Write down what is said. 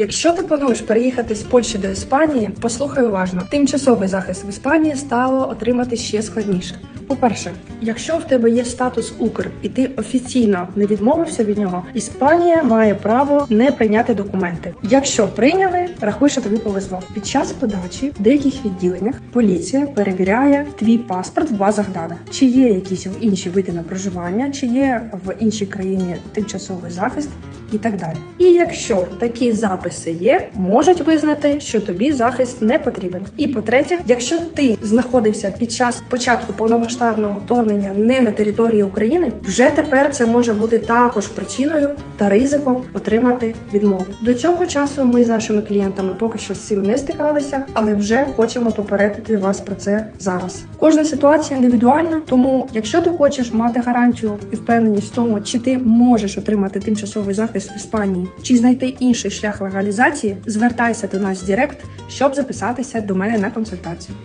Якщо ти плануєш переїхати з Польщі до Іспанії, послухай уважно. Тимчасовий захист в Іспанії стало отримати ще складніше. По-перше, якщо в тебе є статус Укр і ти офіційно не відмовився від нього, Іспанія має право не прийняти документи. Якщо прийняли, рахуй, що тобі повезло. Під час подачі в деяких відділеннях поліція перевіряє твій паспорт в базах даних, чи є якісь інші види на проживання, чи є в іншій країні тимчасовий захист і так далі. І якщо такі записи є, можуть визнати, що тобі захист не потрібен. І по-третє, якщо ти знаходився під час початку повномасштабного вторгнення не на території України, вже тепер це може бути також причиною та ризиком отримати відмову. До цього часу ми з нашими клієнтами поки що з цим не стикалися, але вже хочемо попередити вас про це зараз. Кожна ситуація індивідуальна, тому якщо ти хочеш мати гарантію і впевненість в тому, чи ти можеш отримати тимчасовий захист в Іспанії, чи знайти інший шлях легалізації, звертайся до нас в Директ, щоб записатися до мене на консультацію.